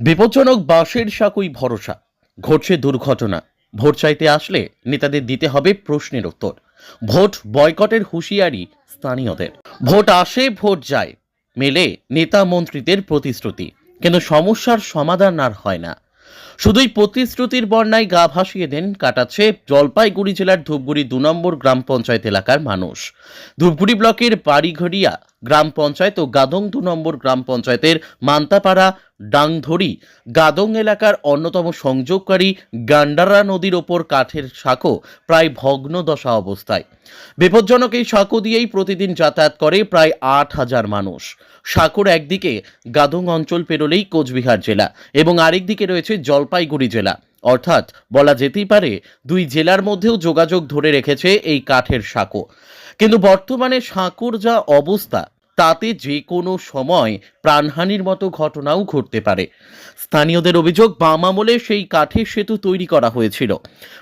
বিপজ্জনক বাসের সাকুই ভরসা। ঘটছে দুর্ঘটনা। ভোট চাইতে আসলে নেতাদের দিতে হবে প্রশ্নের উত্তর। ভোট বয়কটের হুঁশিয়ারি স্থানীয়দের। ভোট আসে, ভোট যায়। মেলে নেতা মন্ত্রীদের প্রতিশ্রুতি। কিন্তু সমস্যার সমাধান আর হয় না। শুধুই প্রতিশ্রুতির বন্যায় গা ভাসিয়ে দেন, কাটাচ্ছে জলপাইগুড়ি জেলার ধূপগুড়ি দু নম্বর গ্রাম পঞ্চায়েত এলাকার মানুষ। ধূপগুড়ি ব্লকের বাড়িঘড়িয়া গ্রাম পঞ্চায়েত ও গাদং দু নম্বর গ্রাম পঞ্চায়েতের মান্তাপাড়া, ডাংধরি, গাদং এলাকার অন্যতম সংযোগকারী গান্ডারা নদীর ওপর কাঠের সাঁকো প্রায় ভগ্ন দশা অবস্থায়। বিপজ্জনক এই সাঁকো দিয়েই প্রতিদিন যাতায়াত করে প্রায় আট হাজার মানুষ। সাঁকোর একদিকে গাদং অঞ্চল পেরোলেই কোচবিহার জেলা এবং আরেকদিকে রয়েছে জলপাইগুড়ি জেলা। অর্থাৎ বলা যেতেই পারে, দুই জেলার মধ্যেও যোগাযোগ ধরে রেখেছে এই কাঠের সাঁকো। কিন্তু বর্তমানে সাঁকোর যা অবস্থা তাতে যে কোনো সময় প্রাণহানির মতো ঘটনাও ঘটতে পারে। স্থানীয়দের অভিযোগ, বাম আমলে সেই কাঠের সেতু তৈরি করা হয়েছিল।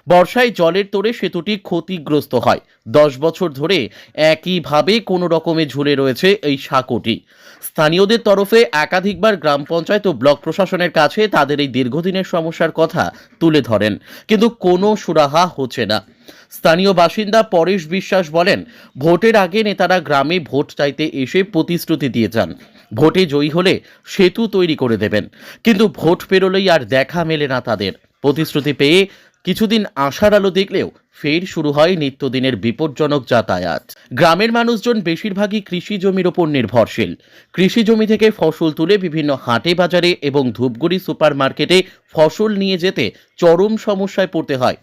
বর্ষায় জলের তোড়ে সেতুটি ক্ষতিগ্রস্ত হয়। দশ বছর ধরে একইভাবে কোনো রকমে ঝুলে রয়েছে এই সাঁকোটি। স্থানীয়দের তরফে একাধিকবার গ্রাম পঞ্চায়েত ও ব্লক প্রশাসনের কাছে তাদের এই দীর্ঘদিনের সমস্যার কথা তুলে ধরেন। কিন্তু কোনো সুরাহা হচ্ছে না। স্থানীয় বাসিন্দা পরেশ বিশ্বাস বলেন, ভোটের আগে নেতারা গ্রামে ভোট চাইতে এসে প্রতিশ্রুতি দিয়ে যান। ভোটে জয়ী হলে সেতু তৈরি করে দেবেন। কিন্তু ভোট পেরোলেই আর দেখা মেলে না তাদের। প্রতিশ্রুতি পেয়ে কিছুদিন আশার আলো দেখলেও ফের শুরু হয় নিত্যদিনের বিপজ্জনক যাতায়াত। গ্রামের মানুষজন বেশিরভাগই কৃষি জমির ওপর নির্ভরশীল। কৃষি জমি থেকে ফসল তুলে বিভিন্ন হাটে বাজারে এবং ধূপগুড়ি সুপার মার্কেটে ফসল নিয়ে যেতে চরম সমস্যায় পড়তে হয়।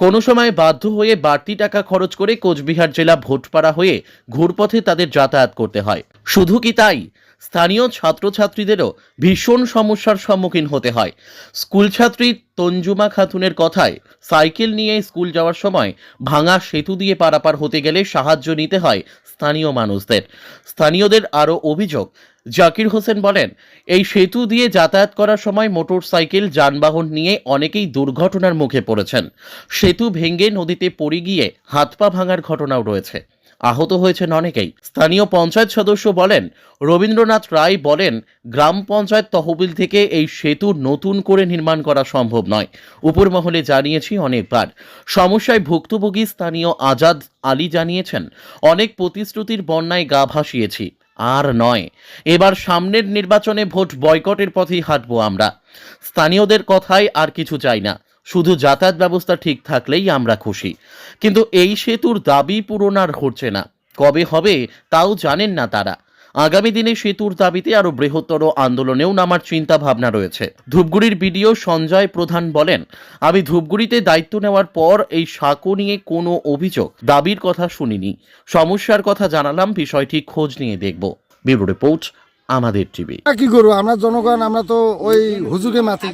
কোনো সময় বাধ্য হয়ে বাড়তি টাকা খরচ করে কোচবিহার জেলা ভোটপাড়া হয়ে ঘুরপথে তাদের যাতায়াত করতে হয়। শুধু কি তাই? স্থানীয় ছাত্রছাত্রীদেরও ভীষণ সমস্যার সম্মুখীন হতে হয়। স্কুল ছাত্রী তঞ্জুমা খাতুনের কথায়, সাইকেল নিয়ে স্কুল যাওয়ার সময় ভাঙা সেতু দিয়ে পারাপার হতে গেলে সাহায্য নিতে হয় স্থানীয় মানুষদের। স্থানীয়দের আরও অভিযোগ জাকির হোসেন বলেন, এই সেতু দিয়ে যাতায়াত করার সময় মোটর সাইকেল যানবাহন নিয়ে অনেকেই দুর্ঘটনার মুখে পড়েছেন। সেতু ভেঙে নদীতে পড়ে গিয়ে হাত পা ভাঙার ঘটনাও রয়েছে। আহত হয়েছেন অনেকেই। স্থানীয় পঞ্চায়েত সদস্য বলেন, রবীন্দ্রনাথ রায় বলেন, গ্রাম পঞ্চায়েত তহবিল থেকে এই সেতু নতুন করে নির্মাণ করা সম্ভব নয়। উপর মহলে জানিয়েছি অনেকবার। সমস্যায় ভুক্তভোগী স্থানীয় আজাদ আলী জানিয়েছেন, অনেক প্রতিশ্রুতির বন্যায় গা ভাসিয়েছি। আর নয়। এবার সামনের নির্বাচনে ভোট বয়কটের পথেই হাঁটবো আমরা। স্থানীয়দের কথায় আর কিছু চাই না। শুধু যাতায়াত ব্যবস্থা ঠিক থাকলেই আমরা খুশি। কিন্তু এই সেতুর দাবি পূরণ আর হচ্ছে না। কবে হবে তাও জানেন না তারা। আগামী দিনে সেতুর দাবিতে আরও বৃহত্তর আন্দোলনেও নামার চিন্তা ভাবনা রয়েছে। ধূপগুড়ির বিডিও সঞ্জয় প্রধান বলেন, আমি ধূপগুড়িতে দায়িত্ব নেওয়ার পর এই সাঁকো নিয়ে কোনো অভিযোগ। দাবির কথা শুনিনি। সমস্যার কথা জানালাম, বিষয়টি খোঁজ নিয়ে দেখব। ব্যুরো রিপোর্ট, আমাদের টিভি। কি করব? আমরা জনগণ, আমরা তো ওই হুজুকে মাতি।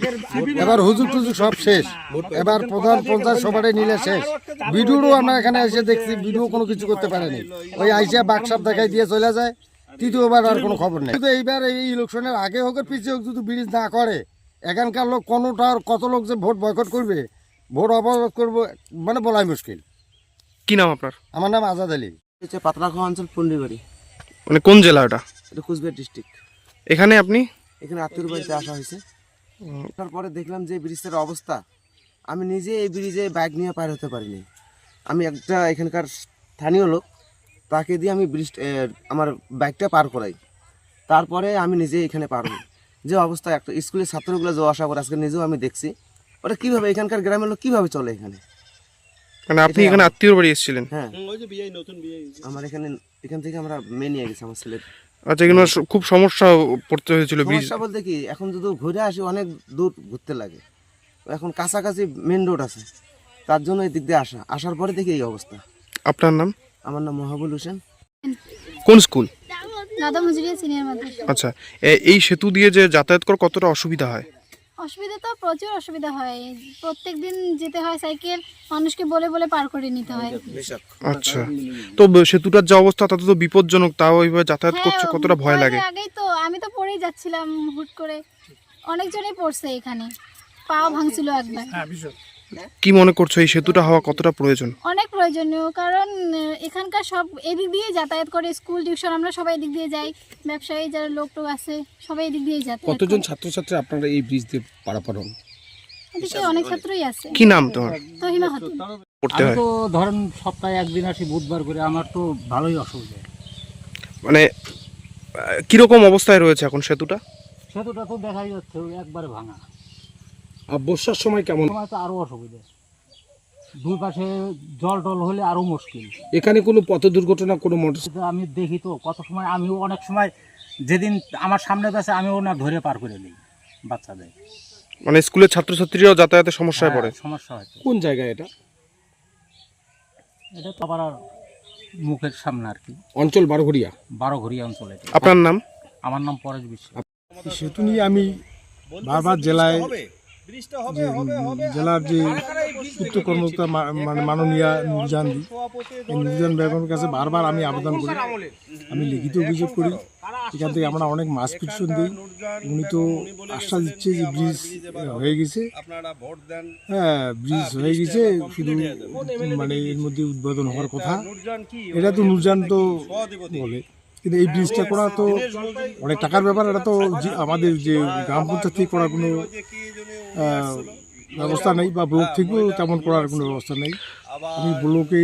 এবার হুজুর টুজুর সব শেষ। এবার প্রধান পঞ্চায়েত সবারই নিলে শেষ। ভিডিওরও আমরা এখানে এসে দেখছি, ভিডিও কোনো কিছু করতে পারেনি। ওই আইসা বাকসাপ দেখাই দিয়ে চলে যায়। তৃতীয়বার আর কোনো খবর নেই। কিন্তু এইবার এই ইলেকশনের আগে হোক আর পিছিয়ে হোক যদি ব্রিজ না করে এখানকার লোক কোনোটা আর কত লোক যে ভোট বয়কট করবে ভোট অবরোধ করব মানে বলাই মুশকিল। কি নাম আপনার? আমার নাম আজাদ আলী। হচ্ছে পাতলাখোয়া অঞ্চল পন্ডিবাড়ি মানে কোন জেলা ওটা? এটা কুচবিহার ডিস্ট্রিক্ট এখানে আপনি? এখানে আত্মীয় বাড়িতে আসা হয়েছে। তারপরে দেখলাম যে ব্রিজের অবস্থা আমি নিজে এই ব্রিজে বাইক নিয়ে পার হতে পারিনি। আমি একটা এখানকার স্থানীয় লোক তাকে দিয়ে আমি ব্রিজ আমার বাইকটা পার করাই। তারপরে আমি নিজে এখানে পার হই। যে অবস্থা একটা স্কুলের ছাত্রগুলো যাওয়া আসা করে আজকে নিজেও আমি দেখছি। ওটা কীভাবে এখানকার গ্রামের লোক কীভাবে চলে এখানে? মানে আপনি এখানে আত্মীয়র বাড়ি এসেছিলেন? হ্যাঁ। আমার এখানে এখান থেকে আমরা মেয়ে নিয়ে গেছি আমার ছেলের। আচ্ছা এখানে খুব সমস্যা পড়তে হয়েছিল সমস্যা বলতে কি এখন যদি ঘুরে আসি অনেক দূর ঘুরতে লাগে। এখন কাছাকাছি মেন রোড আছে। তার জন্য এই দিক দিয়ে আসা। আসার পরে দেখি এই অবস্থা। আপনার নাম? আমার নাম মহাবুল হোসেন। কোন স্কুল? দাদা মজুরিয়া সিনিয়র মাদ্রাসা আচ্ছা এ- এই সেতু দিয়ে যে যাতায়াত করা কতটা অসুবিধা হয়? অসুবিধা তো প্রচুর অসুবিধা হয়। প্রত্যেক দিন যেতে হয় সাইকেল মানুষকে বলে বলে পার করে নিতে হয়। আচ্ছা তো সেতুটার যা অবস্থা তাতে তো বিপজ্জনক তাও এইভাবে যাতায়াত করছে হ্যাঁ, কতটা ভয় লাগে? আগেই তো আমি তো পড়েই যাচ্ছিলাম হুট করে। অনেকজনই পড়ছে এখানে। পাও ভাঙছিল একবার। কি মনে করছ এই সেতুটা হওয়া কতটা প্রয়োজন? অনেক প্রয়োজনীয় কারণ এখানকার সব এদিক দিয়ে যাতায়াত করে স্কুল টিউশন আমরা সবাই এদিক দিয়ে যাই। ব্যবসায়ী যারা লোক টোক আছে সবাই এদিক দিয়ে যাতায়াত কতজন। ছাত্রছাত্রী আপনারা এই ব্রিজ দিয়ে পারাপার হন অনেক ছাত্রই আছে। কি নাম তোমার? তহিমা খাতুন। পড়তে হয়। তো ধরেন সপ্তাহে একদিন আসি বুধবার করে আমার তো ভালোই অসুবিধা। মানে কীরকম অবস্থায় রয়েছে এখন সেতুটা? সেতুটা তো দেখাই যাচ্ছে একবারে ভাঙা। আর বর্ষার সময় কেমন? আরও অসুবিধা। দুই পাশে জল টল হলে আরও মুশকিল। এখানে কোনো পথ দুর্ঘটনা কোনো মোটর আমি দেখি তো কত সময় আমিও অনেক সময় যেদিন আমার সামনে আছে আমিও না ধরে পার করে দিই বাচ্চাদের। মানে স্কুলের ছাত্রছাত্রীরাও যাতায়াতের সমস্যায় পড়ে? হ্যাঁ, সমস্যা হয় কোন জায়গায় এটা? এটা তো আবার মুখের সামনে আর কি। অঞ্চল বারঘড়িয়া। বারো অঞ্চলে আপনার নাম? আমার নাম পরেশ বিশ্বাস। সেতু নিয়ে আমি বারবার জেলায় জেলার যে উচ্চ কর্মকর্তা মানে মাননীয়া নুরজান দি এই নুরজান বেগমের কাছে বারবার আমি আবেদন করি আমি লিখিত অভিযোগ করি এখান থেকে আমরা অনেক মাস পিটিশন দিই উনি তো আশ্বাস দিচ্ছে যে ব্রিজ হয়ে গেছে হ্যাঁ ব্রিজ হয়ে গেছে শুধু মানে এর মধ্যে উদ্বোধন হওয়ার কথা এটা তো নুরজান তো বলে কিন্তু এই ব্রিজটা করা তো অনেক টাকার ব্যাপার এটা তো আমাদের যে গ্রাম পঞ্চায়েত থেকে করার কোনো ব্যবস্থা নেই বা ব্লক থেকেও তেমন করার কোনো ব্যবস্থা নেই। আমি ব্লকে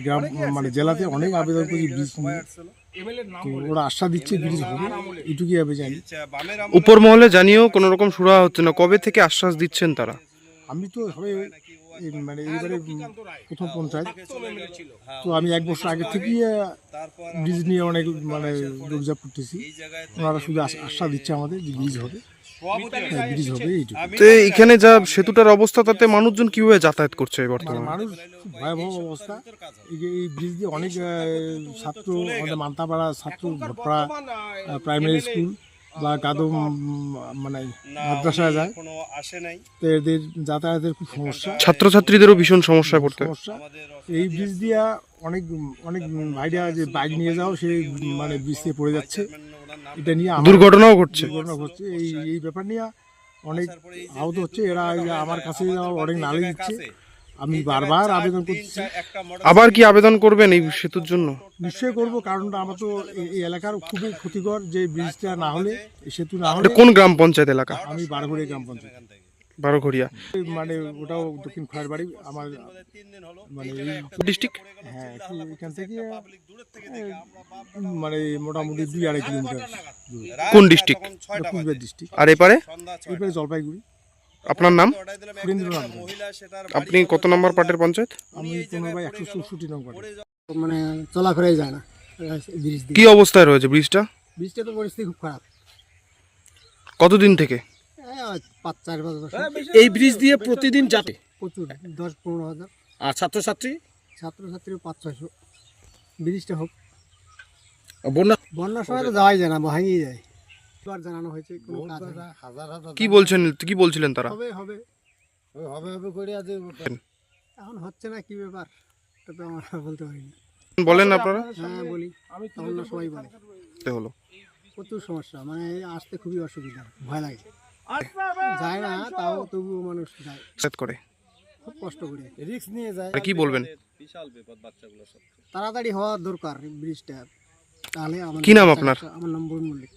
গ্রাম মানে জেলাতে অনেক আবেদন করি ব্রিজ নিয়ে। তো ওরা আশ্বাস দিচ্ছে ব্রিজ হবে এটুকুই আমি জানি। উপর মহলে জানিয়েও কোনো রকম সুরা হচ্ছে না। কবে থেকে আশ্বাস দিচ্ছেন তারা? আমি তো সবে মানে এইবারে প্রথম পঞ্চায়েত। তো আমি এক বছর আগে থেকেই ব্রিজ নিয়ে অনেক মানে দৌড়ঝাপ করতেছি ওনারা শুধু আশ- আশ্বাস দিচ্ছে আমাদের যে ব্রিজ হবে। হ্যাঁ, তো এখানে যা সেতুটার অবস্থা তাতে মানুষজন কীভাবে যাতায়াত করছে মানে বর্তমানে? মানুষ ভয়াবহ অবস্থা। এই ব্রিজ দিয়ে অনেক ছাত্র আমাদের মান্তাপাড়া ছাত্র ভটপাড়া প্রাইমারি স্কুল বা গাদম উম, মানে মাদ্রাসায় যায়। তো এদের যাতায়াতের খুব সমস্যা। ছাত্রছাত্রীদেরও ভীষণ সমস্যায় পড়তে। সমস্যা। এই ব্রিজ দিয়া অনেক অনেক ভাইরা যে বাইক নিয়ে যাও সেই মানে ব্রিজ দিয়ে পড়ে যাচ্ছে। এটা নিয়ে দুর্ঘটনাও ঘটছে। দুর্ঘটনা ঘটছে। এই এই ব্যাপার নিয়ে অনেক আহত হচ্ছে। এরা আমার কাছে অনেক নালে দিচ্ছে। আমি বারবার আবেদন করছি। আবার কি আবেদন করবেন এই সেতুর জন্য? নিশ্চয়ই করব কারণটা আমার তো এই- এলাকার খুবই ক্ষতিকর যে ব্রিজটা না হলে সেতু না হলে কোন গ্রাম পঞ্চায়েত এলাকা? আমি বারঘড়ি গ্রাম পঞ্চায়েত। বারোঘরিয়া মানে ওটাও দক্ষিণ খয়ের বাড়ি আমার মানে ডিস্ট্রিক্ট? হ্যাঁ এখান থেকে মানে মোটামুটি দুই আড়াই কিলোমিটার দূরে। কোন ডিস্ট্রিক্ট? কুচবিহার ডিস্ট্রিক্ট। আর এপারে? জলপাইগুড়ি। আপনার নাম? আপনি কত নম্বর পার্টের পঞ্চায়েত? আমি বাই একশো চৌষট্টি নম্বর মানে চলাফেরাই যায় না। কি অবস্থায় রয়েছে ব্রিজটা? ব্রিজটা তো পরিস্থিতি খুব খারাপ। কতদিন থেকে? পাঁচ চার পাঁচ বছর। এই ব্রিজ দিয়ে প্রতিদিন যাতে প্রচুর দশ পনেরো হাজার। আর ছাত্রছাত্রী? ছাত্রছাত্রী পাঁচ ছয়শো। ব্রিজটা হোক। বন্যা? বন্যার সময় তো যাওয়াই যায় না ভাঙিয়ে যায়। এবার জানানো হয়েছে কোনো কাজ হয় না। হাজার হাজার কি বলছেন কি বলছিলেন তারা? হবে হবে। হবে হবে করে আছে। এখন হচ্ছে না কি ব্যাপার? এটা তো আমরা বলতে পারি না। বলেন আপনারা। হ্যাঁ বলি। তখন না সবাই বলে। হলো প্রচুর সমস্যা মানে আসতে খুবই অসুবিধা ভয় লাগে। যায় না তাও তবুও মানুষ যায়। করে। খুব কষ্ট করে। রিস্ক নিয়ে যায়। কি বলবেন? তাড়াতাড়ি হওয়া দরকার ব্রিজটা তাহলে কি নাম আপনার? আমার নাম বরুণ মল্লিক।